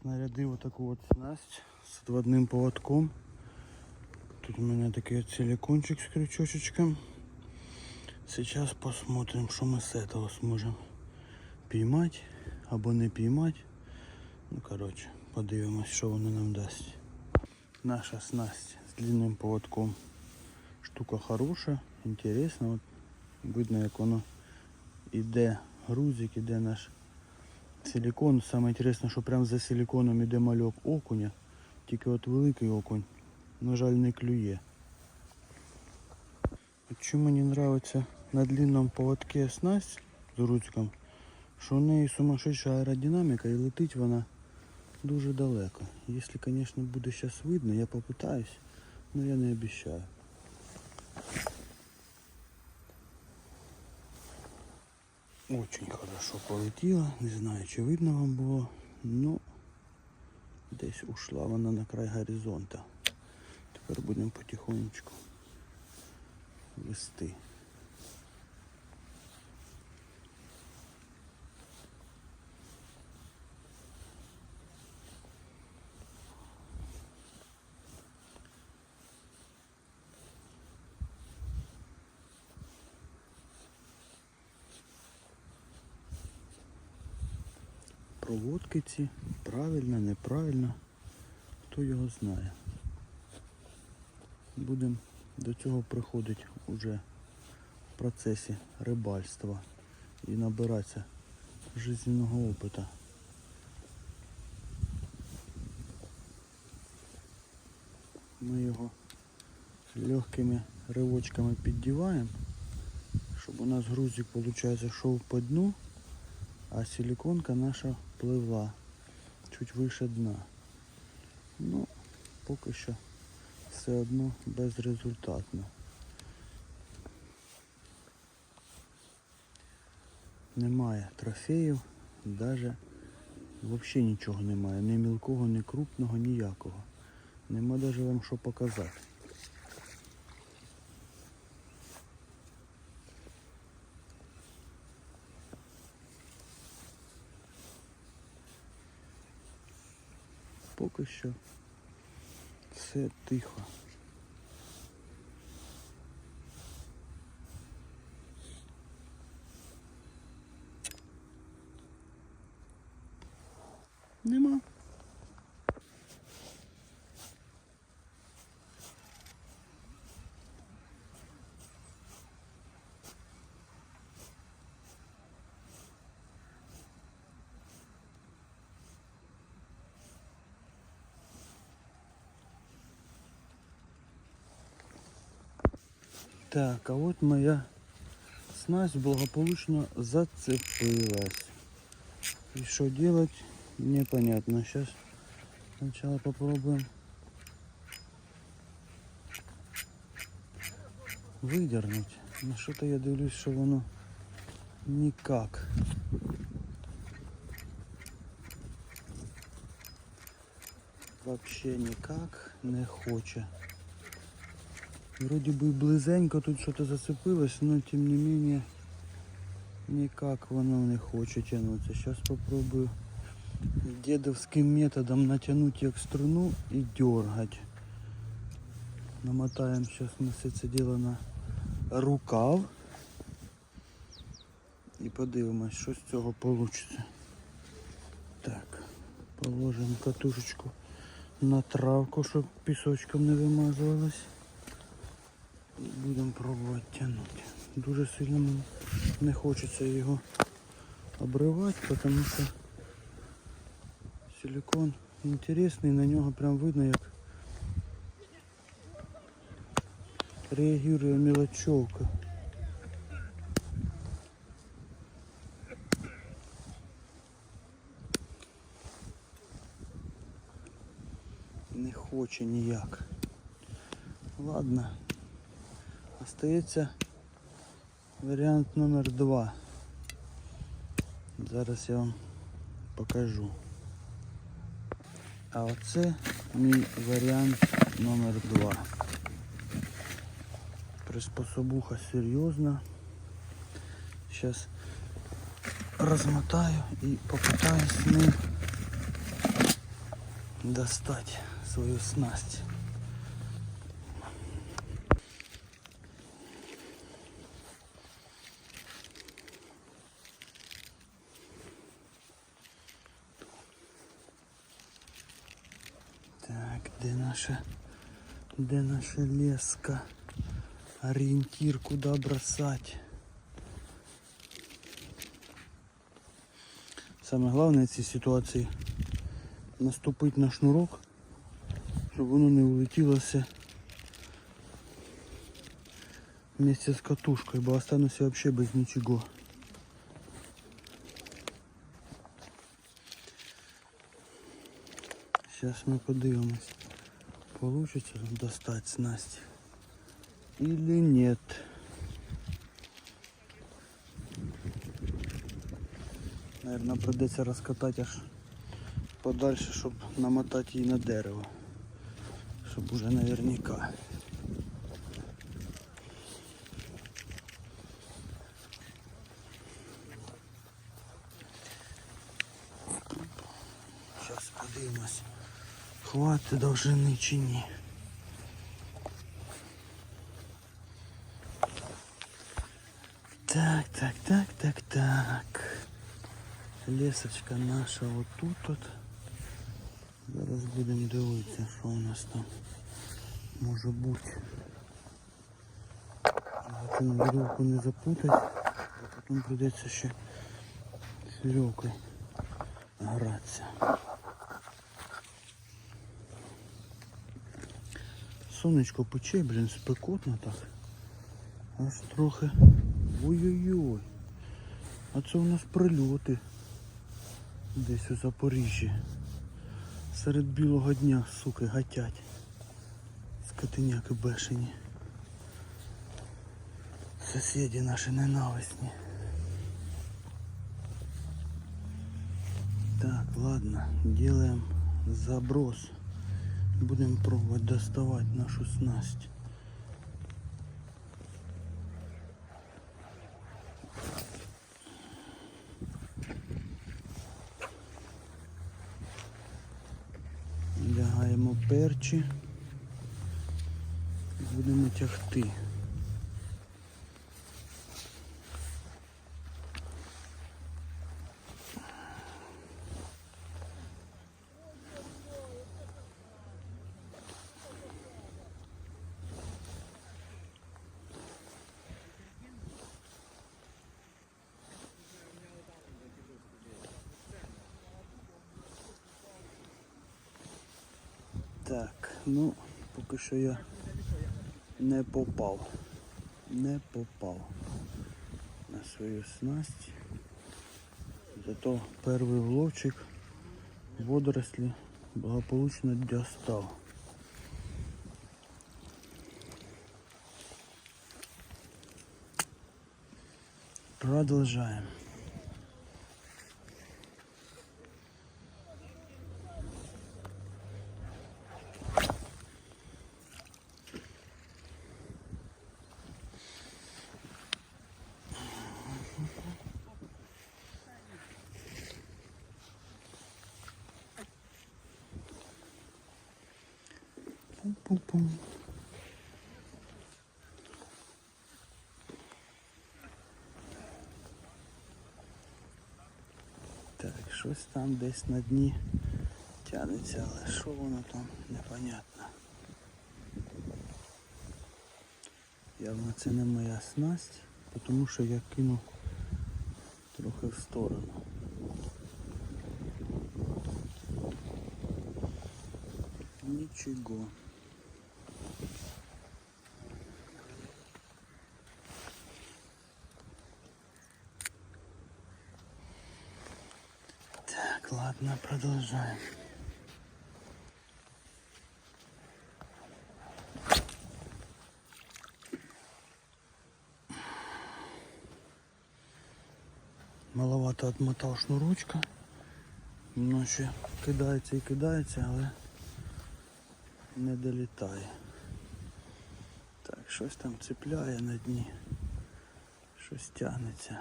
Снарядив отаку от снасть з одним поводком. Тут у меня такой от силикончик с крючочечком. Сейчас посмотрим, что мы с этого сможем піймати або не піймати. Ну, коротше, подивимось, що воно нам дасть. Наша снасть з длинним поводком. Штука хороша, інтересна. От видно, як воно іде грузик, іде наш силикон. Саме інтересне, що прямо за силиконом іде мальок окуня. Тільки от великий окунь, на жаль, не клює. От чому мені подобається на длинному поводке снасть з грузиком, що у неї сумасшедша аеродинаміка і летить вона дуже далеко. Якщо, звісно, буде зараз видно, я попитаюсь, але я не обіцяю. Очень хорошо полетіла, не знаю, чи видно вам було, ну десь ушла вона на край горизонта. Тепер будемо потихонечку вести. Проводки ці правильно, неправильно, хто його знає. Будемо до цього приходити уже в процесі рибальства і набиратися жизненного опиту. Ми його легкими ривочками піддіваємо, щоб у нас грузик, виходить, йшов по дну, а силиконка наша пливла чуть вище дна. Ну, поки що все одно безрезультатно. Немає трофеїв, навіть взагалі нічого немає. Ні мілкого, ні крупного, ніякого. Нема навіть вам що показати. Поки що все тихо. Нема. Так, а вот моя снасть благополучно зацепилась. И что делать, непонятно. Сейчас сначала попробуем выдернуть. Но что-то я дивлюсь, что воно никак. Вообще никак не хоче. Вроде бы близенько тут что-то зацепилось, но тем не менее никак воно не хоче тянуться. Сейчас попробую дедовским методом натянуть як струну и дергать. Намотаем сейчас мы все це діло на рукав. І подивимось, що з цього вийде. Так, положимо катушечку на травку, щоб пісочком не вимазувалась. Будемо пробувати тягнути. Дуже сильно мені не хочеться його обривати, тому що силикон інтересний, на нього прям видно як реагує мелочевка. Не хоче ніяк. Ладно. Остається варіант номер два. Зараз я вам покажу. А оце мій варіант номер два. Приспособуха серйозна. Зараз розмотаю і попитаюсь ним достать свою снасть. Так, де наша, де наша леска? Ориентир, куда бросать? Саме головне в цій ситуації наступити на шнурок, щоб воно не улетілося вместе з катушкою, бо остануся взагалі без нічого. Зараз ми подивимось, получится достать снасть или нет. Наверное, придется раскатать аж подальше, щоб намотать її на дерево. Щоб уже наверняка. Хватить довжини чи ні. Так, так, так, так, так. Лесочка наша отут от. Зараз будемо дивитися, що у нас там може бути. Цю веревку не запутать, а потім прийдеться ще з гратися. Сонечко пече, блін, спекотно так. Аж трохи. Ой-ой-ой. А це у нас прильоти. Десь у Запоріжжі. Серед білого дня, суки, гатять. Скотиняки бешені. Сусіди наші ненависні. Так, ладно, делаем заброс. Будем пробувати доставати нашу снасть. Лягаємо перчі. Будемо тягти. Так, ну, поки що я не попав. Не попав на свою снасть. Зато перший вловчик водорослі благополучно достав. Продолжаем. Пум-пум-пум. Так, щось там десь на дні тягнеться, але що воно там непонятно. Явно це не моя снасть, тому що я кинув трохи в сторону. Нічого. Так, ладно, продолжаем. Маловато отмотав шнурочка. Воно ще кидається і кидається, але не долітає. Так, щось там цепляє на дні. Щось тягнеться.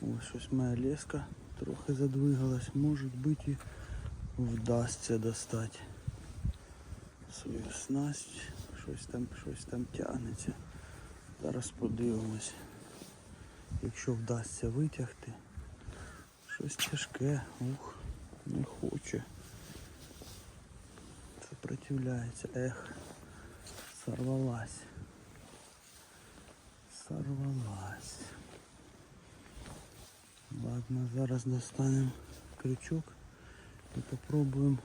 Ось щось моя леска трохи задвигалась, може бути і вдасться достати свою снасть. Щось там, щось там тягнеться. Зараз подивимось. Якщо вдасться витягти, щось тяжке, ух, не хоче. Сопротивляється, ех, сорвалась. Сорвалась. Ладно, зараз достанемо крючок і попробуємо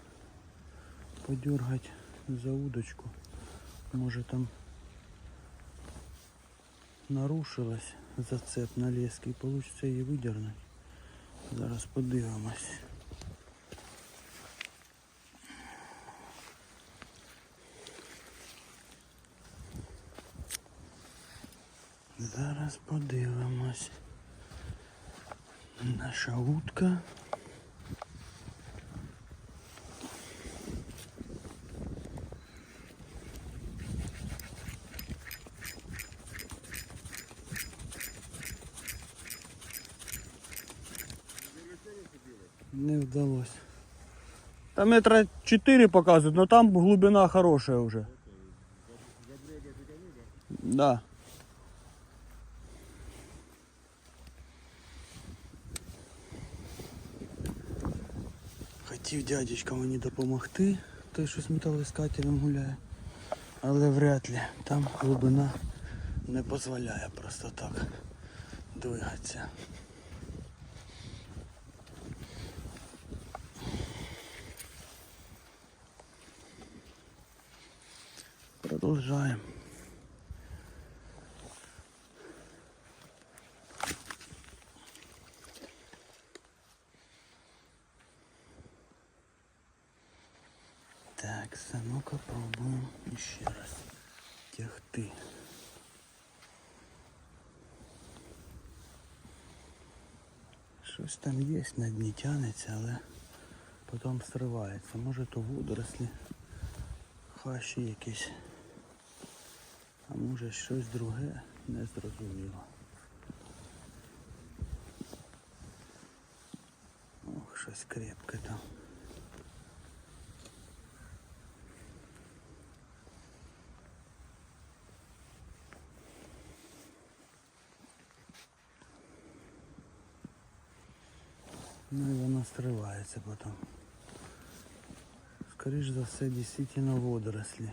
подергати за удочку. Може там нарушилась зацеп на лески і вийде її видернути. Зараз подивимось. Зараз подивимось. Наша утка. Не вдалося. Там метра 4 показують, но там глубина хорошая уже. Да. Хотів дядечка мені допомогти, той що з металоіскателем гуляє. Але вряд ли. Там глибина не дозволяє просто так двигатися. Продовжаємо. Так, а ну-ка пробуємо ще раз тягти. Щось там є, на дні тянеться, але потім сривається. Може то водорослі, хащі якісь. А може щось друге не зрозуміло. Ох, щось крепке там. Ну і воно стривається потім. Скоріше за все, дійсно водорослі.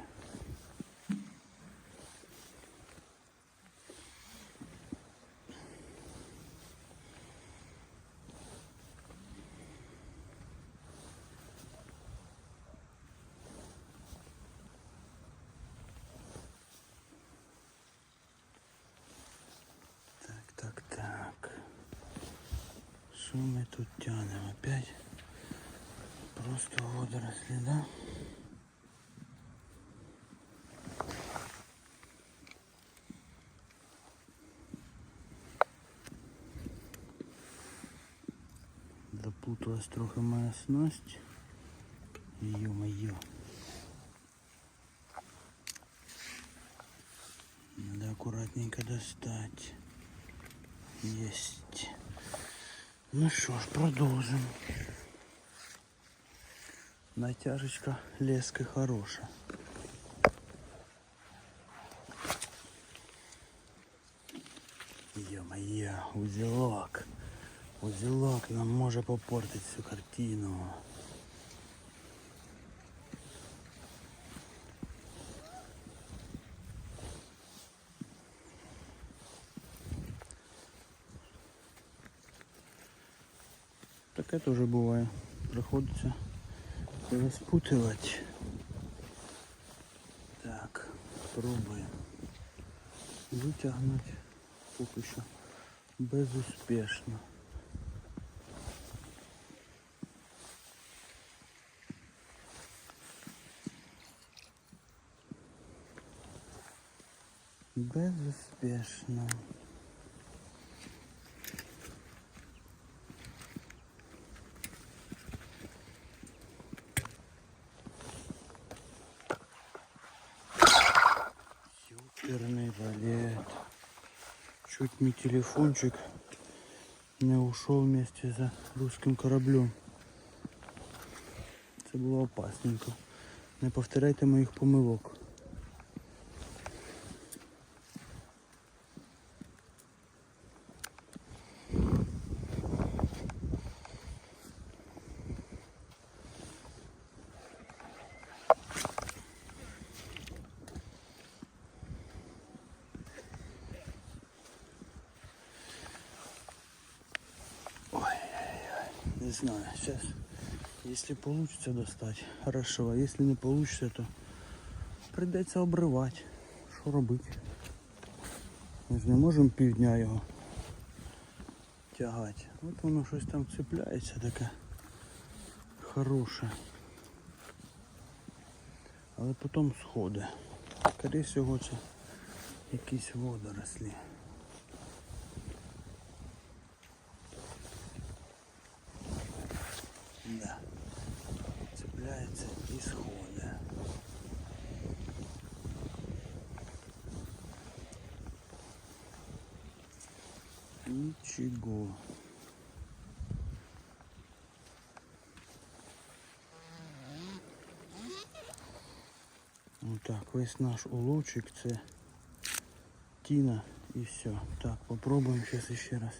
Що ми тут тянемо? Опять? Просто водоросли, да? Запуталась трохи моя снасть. Ё-моё. Надо аккуратненько достать. Есть. Ну що ж, продовжимо. Натяжечка лески хороша. Ё-моё, узелок. Узелок нам може попортити всю картину. Теж буває. Приходиться розпутувати. Так, пробуємо. Витягнути поки що безуспішно. Безуспішно. Не телефончик не ушел вместе за русским кораблем. Це було опасненько. Не повторяйте моїх помилок. Знаю, сейчас, если получится достать, хорошо, а если не получится, то придеться обривати. Що робити? Ми ж не можемо півдня його тягати. От воно щось там цепляється таке хороше. Але потім сходить. Скоріше всього це якісь водорослі. Да. Цепляется и схода. Ничего. Вот так, весь наш уловчик це тіна і все. Так, попробуем сейчас еще раз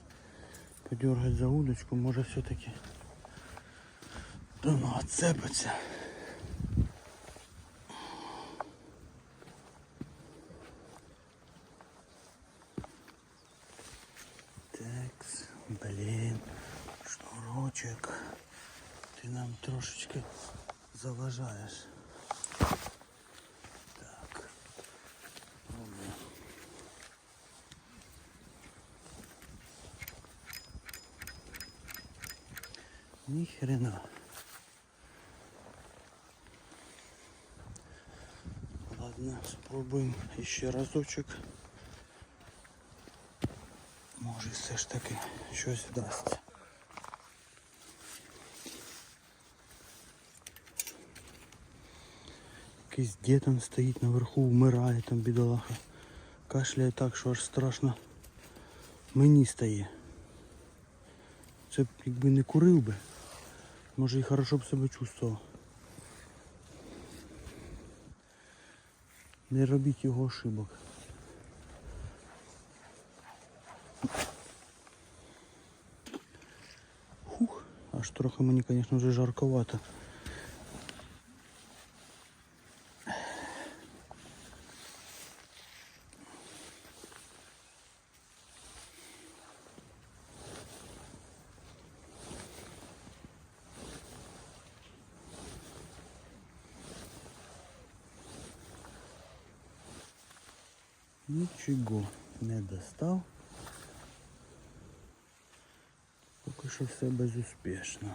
подергать за удочку, может все-таки ну отцепиться. Текс, блін, шнурочок. Ти нам трошечки заважаєш. Так. Пробуємо. Ні хрена. Ладно, спробуємо ще разочок. Може все ж таки щось вдасться. Якийсь дід там стоїть наверху, вмирає там бідолаха. Кашляє так, що аж страшно мені стає. Це б якби не курив би, може і хорошо б себе чувствував. Не робіть його ошибок. Хух, аж трохи мені, звісно, вже жарковато. Нічого не достав. Поки що все безуспішно.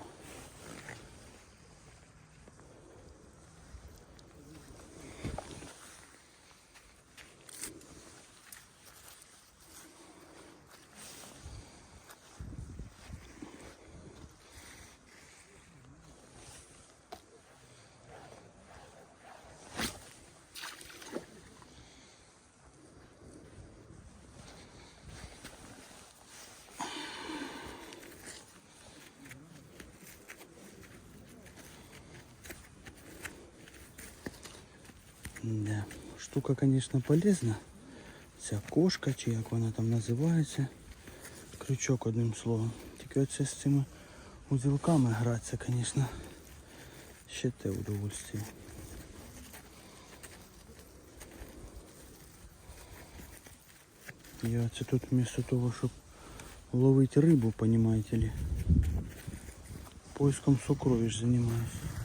Да. Штука, конечно, полезна. Ця кошка, чи як вона там називається. Крючок одним словом. Тільки оце з цими узілками гратися, звісно, ще те удовольствие. Я це тут вместо того, щоб ловити рибу, понимаете ли, поиском сокровищ занимаюсь.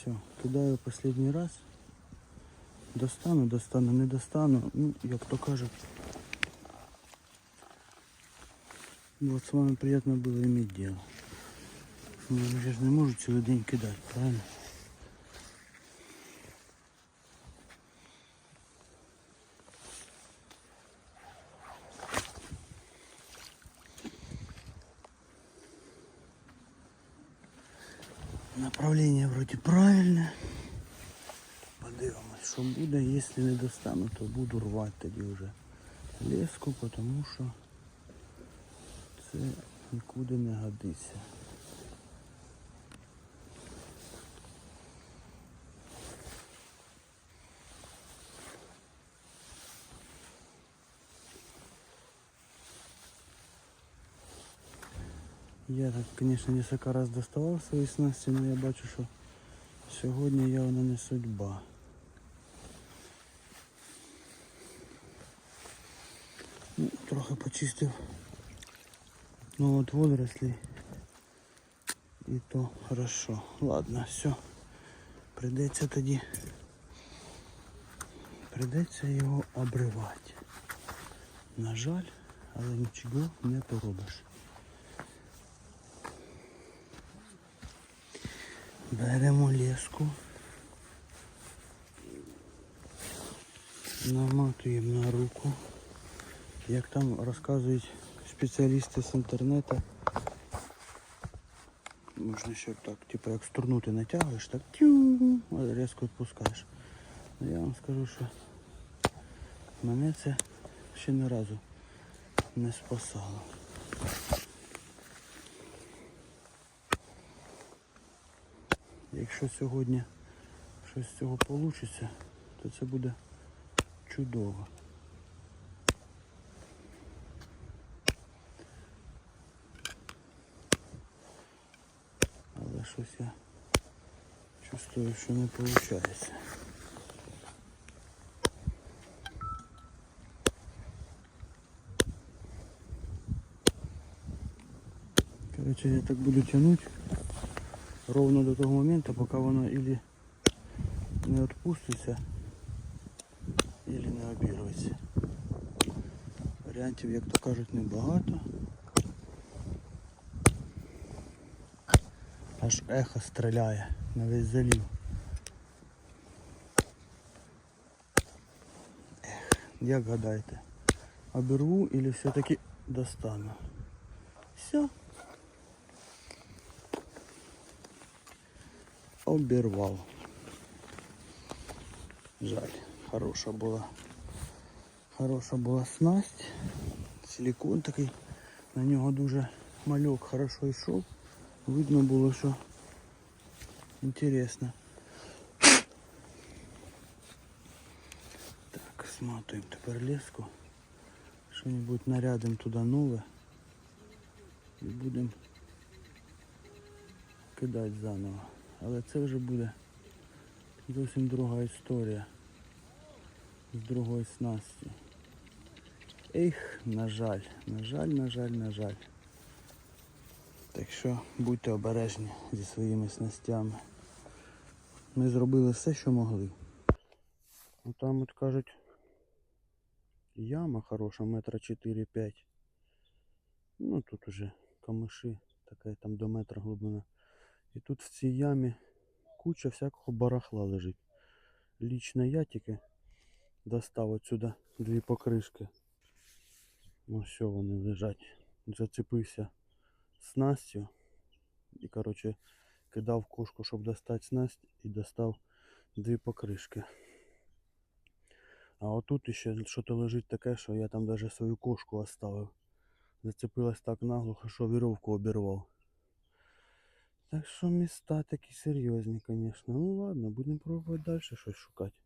Все, кидаю последний раз. Достану, достану, не достану. Ну, як то кажуть. Вот с вами приятно было иметь дело. Ну, вы же не можете цілий день кидати, правильно? Направление вроді правильне. Подивимось, що буде. Якщо не достану, то буду рвати тоді вже леску, тому що це нікуди не годиться. Я так, конечно, несколько раз доставав свої снасті, але я бачу, що сьогодні явно не судьба. Ну, трохи почистив ну от водорослі. І то хорошо. Ладно, все. Придеться тоді. Придеться його обривати. На жаль, але нічого не поробиш. Беремо леску. Наматуємо на руку. Як там розказують спеціалісти з інтернету, можна ще так, типу як струну ти натягуєш, так тю, різко відпускаєш. Ну, я вам скажу, що мене це ще ні разу не спасало. Якщо сьогодні щось з цього вийде, то це буде чудово. Але щось я чувствую, що не виходить. Короче, я так буду тянуть ровно до того моменту, поки воно или не відпуститься, или не обірветься. Варіантів, як то кажуть, небагато. Аж ехо стріляє на весь залів. Ех, як гадаєте, обірву или все-таки достану? Все. обірвав. Жаль, хороша була. Хороша була снасть. Силикон такий. На нього дуже мальок хорошо йшов. Видно було, що інтересно. Так, сматуємо тепер леску. Що-нибудь нарядимо туди нове. І будемо кидати заново. Але це вже буде зовсім друга історія з другої снасті. Ех, на жаль, на жаль, на жаль, на жаль. Так що будьте обережні зі своїми снастями. Ми зробили все, що могли. Ну там от кажуть яма хороша, метра 4-5. Ну тут уже камиші, така там до метра глибина. І тут в цій ямі куча всякого барахла лежить. Лічно я тільки достав отсюда дві покришки. Ну все вони лежать. Зацепився снастю. І коротше кидав кошку, щоб достати снасть і достав дві покришки. А отут ще щось лежить таке, що я там навіть свою кошку оставив. Зацепилась так наглухо, що віровку обірвав. Так що міста такі серйозні, звісно. Ну ладно, будемо пробувати далі щось шукати.